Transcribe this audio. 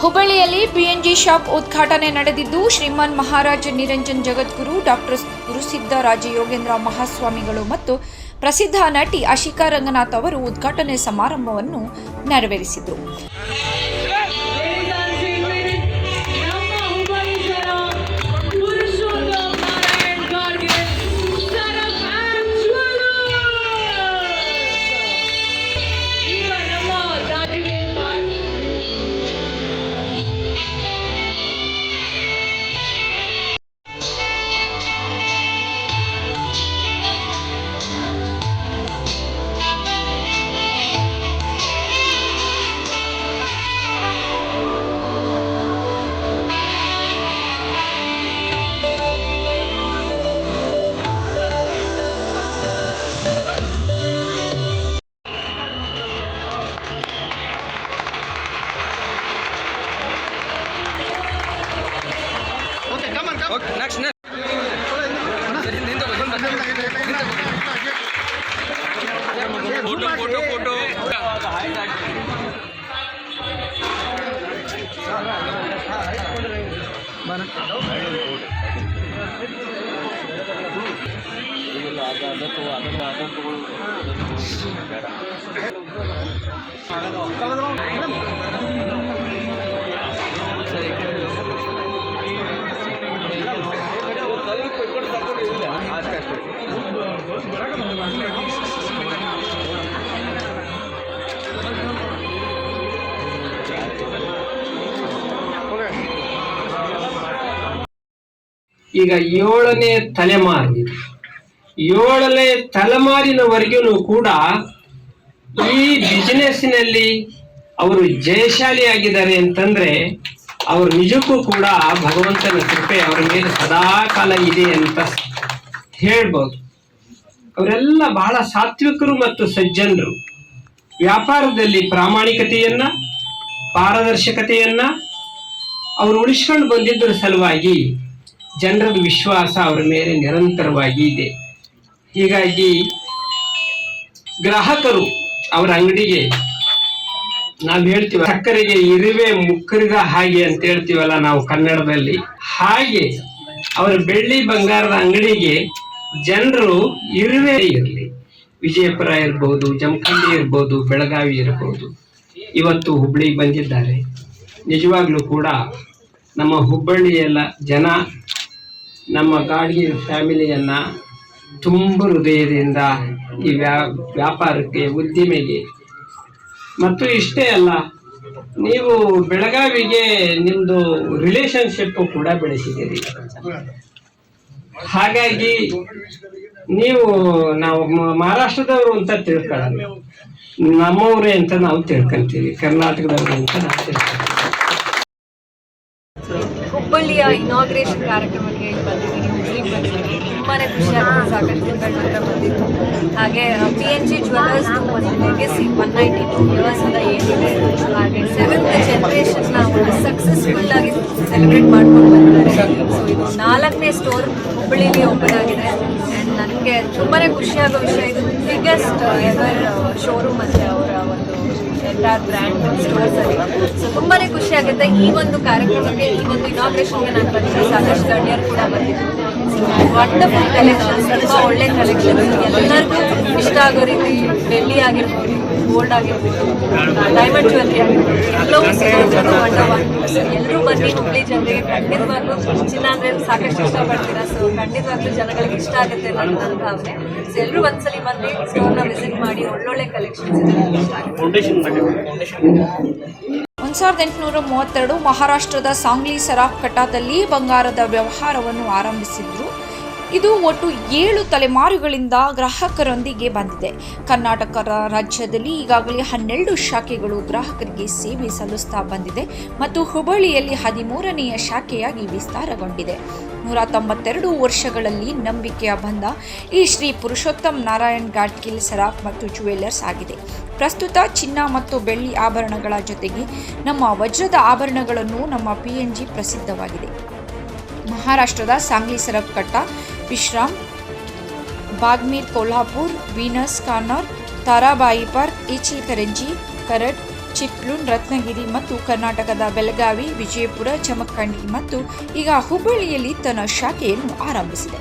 ಹುಬ್ಬಳ್ಳಿಯಲ್ಲಿ PNG shop ಉದ್ಘಾಟನೆ ನಡೆದಿದ್ದು ಶ್ರೀಮನ್ ಮಹಾರಾಜ ನಿರಂಜನ್ ಜಗದ್ಗುರು, ಡಾಕ್ಟರ್ ಗುರುಸಿದ್ಧ ರಾಜಯೋಗೇಂದ್ರ ಮಹಾಸ್ವಾಮಿಗಳು ಮತ್ತು ಪ್ರಸಿದ್ಧ ನಟಿ ಅಶಿಕಾ ರಂಗನಾಥ್ ಅವರು ಉದ್ಘಾಟನೆ ಸಮಾರಂಭವನ್ನು ನೆರವೇರಿಸಿದರು. Okay, come on, come. Okay, next, next. ಹಿಂದೆ ಹೋಗು, ಈಗ ಏಳನೇ ತಲೆಮಾರು. ಏಳನೇ ತಲೆಮಾರಿನವರೆಗೂ ಕೂಡ ಈ ಬಿಸಿನೆಸ್ನಲ್ಲಿ ಅವರು ಜಯಶಾಲಿಯಾಗಿದ್ದಾರೆ ಅಂತಂದ್ರೆ ಅವರು ನಿಜಕ್ಕೂ ಕೂಡ ಭಗವಂತನ ಕೃಪೆ ಅವರ ಮೇಲೆ ಸದಾ ಕಾಲ ಇದೆ ಅಂತ ಹೇಳ್ಬೋದು. ಅವರೆಲ್ಲ ಬಹಳ ಸಾತ್ವಿಕರು ಮತ್ತು ಸಜ್ಜನರು. ವ್ಯಾಪಾರದಲ್ಲಿ ಪ್ರಾಮಾಣಿಕತೆಯನ್ನ, ಪಾರದರ್ಶಕತೆಯನ್ನ ಅವರು ಉಳಿಸ್ಕೊಂಡು ಬಂದಿದ್ದರ ಸಲುವಾಗಿ ಜನರ ವಿಶ್ವಾಸ ಅವರ ಮೇಲೆ ನಿರಂತರವಾಗಿ ಇದೆ. ಹೀಗಾಗಿ ಗ್ರಾಹಕರು ಅವರ ಅಂಗಡಿಗೆ, ನಾವು ಹೇಳ್ತೀವಿ, ಸಕ್ಕರೆಗೆ ಇರುವೆ ಮುಕ್ಕರಿದ ಹಾಗೆ ಅಂತ ಹೇಳ್ತೀವಲ್ಲ ನಾವು ಕನ್ನಡದಲ್ಲಿ. ಹಾಗೆ ಅವರ ಬೆಳ್ಳಿ ಬಂಗಾರದ ಅಂಗಡಿಗೆ ಜನರು ಇರುವೆ ಇರಲಿ. ವಿಜಯಪುರ ಇರ್ಬೋದು, ಜಮಖಂಡಿ ಇರ್ಬೋದು, ಬೆಳಗಾವಿ ಇರ್ಬೋದು. ಇವತ್ತು ಹುಬ್ಬಳ್ಳಿಗೆ ಬಂದಿದ್ದಾರೆ. ನಿಜವಾಗ್ಲೂ ಕೂಡ ನಮ್ಮ ಹುಬ್ಬಳ್ಳಿಯೆಲ್ಲ ಜನ ನಮ್ಮ ಗಾಡಿ ಫ್ಯಾಮಿಲಿಯನ್ನ ತುಂಬ ಹೃದಯದಿಂದ ಈ ವ್ಯಾ, ವ್ಯಾಪಾರಕ್ಕೆ, ಉದ್ದಿಮೆಗೆ. ಮತ್ತು ಇಷ್ಟೇ ಅಲ್ಲ, ನೀವು ಬೆಳಗಾವಿಗೆ ನಿಮ್ಮದು ರಿಲೇಷನ್ಶಿಪ್ಪು ಕೂಡ ಬೆಳೆಸಿದ್ದೀರಿ. ಹಾಗಾಗಿ ನೀವು ನಾವು ಮಹಾರಾಷ್ಟ್ರದವರು ಅಂತ ತಿಳ್ಕೊಳ್ಳೋಣ. ನಮ್ಮವರೇ ಅಂತ ನಾವು ತಿಳ್ಕೊಂತೀವಿ. ಕರ್ನಾಟಕದವರು ಅಂತ ನಾವು ತಿಳ್ಕೊಂತೀವಿ. ಹುಬ್ಬಳ್ಳಿಯ ಇನಾಗ್ರೇಷನ್ ಕಾರ್ಯಕ್ರಮಕ್ಕೆ ಬಂದಿದ್ದೀನಿ. ಹುಬ್ಳಿಗೆ ಬಂದಿದ್ದೀನಿ ತುಂಬಾ ಖುಷಿ ಆಗ್ತದೆ. ಸಾಕಷ್ಟು ದಿನಗಳ ನಂತರ ಹಾಗೆ ಪಿ ಎನ್ ಜಿ ಜ್ಯುವೆಲರ್ಸ್ ಒಂದು ಲೆಗೆಸಿ ಒನ್ ನೈಂಟಿ ಟೂ ಅಂತ ಏನಿದೆ ಹಾಗೆ ಸೆವೆಂತ್ ಜನ್ರೇಷನ್ನ ಒಂದು ಸಕ್ಸಸ್ಫುಲ್ ಆಗಿ ಸೆಲೆಬ್ರೇಟ್ ಮಾಡ್ಕೊಂಡು ಬಂದಿದ್ದಾರೆ. ಸೊ ನಾಲ್ಕನೇ ಸ್ಟೋರ್ ಹುಬ್ಬಳ್ಳಿಲಿ ಓಪನ್ ಆಗಿದೆ. ಆ್ಯಂಡ್ ನನಗೆ ತುಂಬಾ ಖುಷಿಯಾಗೋ ವಿಷಯ ಇದು ಬಿಗ್ಗೆಸ್ಟ್ ಎವರ್ ಶೋರೂಮ್ ಅಂತೆ ಎಂಟೈರ್ ಬ್ರ್ಯಾಂಡ್ ಸ್ಟೋರ್ಸ್ ಅಲ್ಲಿ. ಸೊ ತುಂಬಾನೇ ಖುಷಿ ಆಗುತ್ತೆ ಈ ಒಂದು ಕಾರ್ಯಕ್ರಮಕ್ಕೆ ಈ ಒಂದು ಇನಾಗ್ರೇಷನ್ಗೆ ನಾನು ಬಂದಿದ್ದೆ. ಸಾಕಷ್ಟು ಗಣ್ಯರು ಕೂಡ ಬಂದಿದ್ದು ವಂಡರ್ಫುಲ್ ಕಲೆಕ್ಷನ್ಸ್ ತುಂಬ ಒಳ್ಳೆ ಕಲೆಕ್ಷನ್ಸ್ ಎಲ್ಲರಿಗೂ ಇಷ್ಟ ಆಗೋ ರೀತಿ ಬೆಳ್ಳಿ ಆಗಿರ್ಬೋದು ಗೋಲ್ಡ್ ಆಗಿರ್ಬೋದು ಡೈಮಂಡ್ ಜ್ಯುವೆಲ್ರಿ ಆಗಿರ್ಬೋದು ಎಲ್ಲವೂ ಸಿಗೋದು ಎಲ್ಲರೂ ಬನ್ನಿ ಹುಬ್ಳಿ ಜನರಿಗೆ. ಖಂಡಿತವಾಗ್ಲೂ ಚಿನ್ನ ಅಂದ್ರೆ ಸಾಕಷ್ಟು ಇಷ್ಟಪಡ್ತೀರಾ? ಸೊ ಖಂಡಿತವಾಗ್ಲೂ ಜನಗಳಿಗೆ ಇಷ್ಟ ಆಗುತ್ತೆ ಅನ್ನೋದು ನನ್ನ ಭಾವನೆ ಸೊ ಎಲ್ಲರೂ ಒಂದ್ಸಲಿ ಬಂದು ಸ್ಟೋರ್ನ ವಿಸಿಟ್ ಮಾಡಿ ಒಳ್ಳೊಳ್ಳೆ ಕಲೆಕ್ಷನ್ಸ್ ಇದೆ ಒಂದು ಸಾವಿರದ ಎಂಟುನೂರ ಮೂವತ್ತೆರಡು ಮಹಾರಾಷ್ಟ್ರದ ಸಾಂಗ್ಲಿ ಸರಾಫ್ ಕಟಾದಲ್ಲಿ ಬಂಗಾರದ ವ್ಯವಹಾರವನ್ನು ಆರಂಭಿಸಿದ್ರು. ಇದು ಒಟ್ಟು ಏಳು ತಲೆಮಾರುಗಳಿಂದ ಗ್ರಾಹಕರೊಂದಿಗೆ ಬಂದಿದೆ. ಕರ್ನಾಟಕ ರಾಜ್ಯದಲ್ಲಿ ಈಗಾಗಲೇ ಹನ್ನೆರಡು ಶಾಖೆಗಳು ಗ್ರಾಹಕರಿಗೆ ಸೇವೆ ಸಲ್ಲಿಸ್ತಾ ಬಂದಿದೆ ಮತ್ತು ಹುಬ್ಬಳ್ಳಿಯಲ್ಲಿ ಹದಿಮೂರನೆಯ ಶಾಖೆಯಾಗಿ ವಿಸ್ತಾರಗೊಂಡಿದೆ. ನೂರ ತೊಂಬತ್ತೆರಡು ವರ್ಷಗಳಲ್ಲಿ ನಂಬಿಕೆಯ ಬಂದ ಈ ಶ್ರೀ ಪುರುಷೋತ್ತಮ್ ನಾರಾಯಣ್ ಗಾಡ್ಗಿಲ್ ಸರಾಫ್ ಮತ್ತು ಜುವೆಲ್ಲರ್ಸ್ ಆಗಿದೆ. ಪ್ರಸ್ತುತ ಚಿನ್ನ ಮತ್ತು ಬೆಳ್ಳಿ ಆಭರಣಗಳ ಜೊತೆಗೆ ನಮ್ಮ ವಜ್ರದ ಆಭರಣಗಳನ್ನು ನಮ್ಮ ಪಿ ಪ್ರಸಿದ್ಧವಾಗಿದೆ. ಮಹಾರಾಷ್ಟ್ರದ Sangli Saraf Katta Vishram, Bagmir Kolhapur Venus corner Tarabai park, Ichalkaranji, Karad, Chiplun, Ratnagiri ಮತ್ತು ಕರ್ನಾಟಕದ ಬೆಳಗಾವಿ, ವಿಜಯಪುರ ಜಮಖಂಡಿ ಮತ್ತು ಈಗ ಹುಬ್ಬಳ್ಳಿಯಲ್ಲಿ ತನ್ನ ಶಾಖೆಯನ್ನು ಆರಂಭಿಸಿದೆ.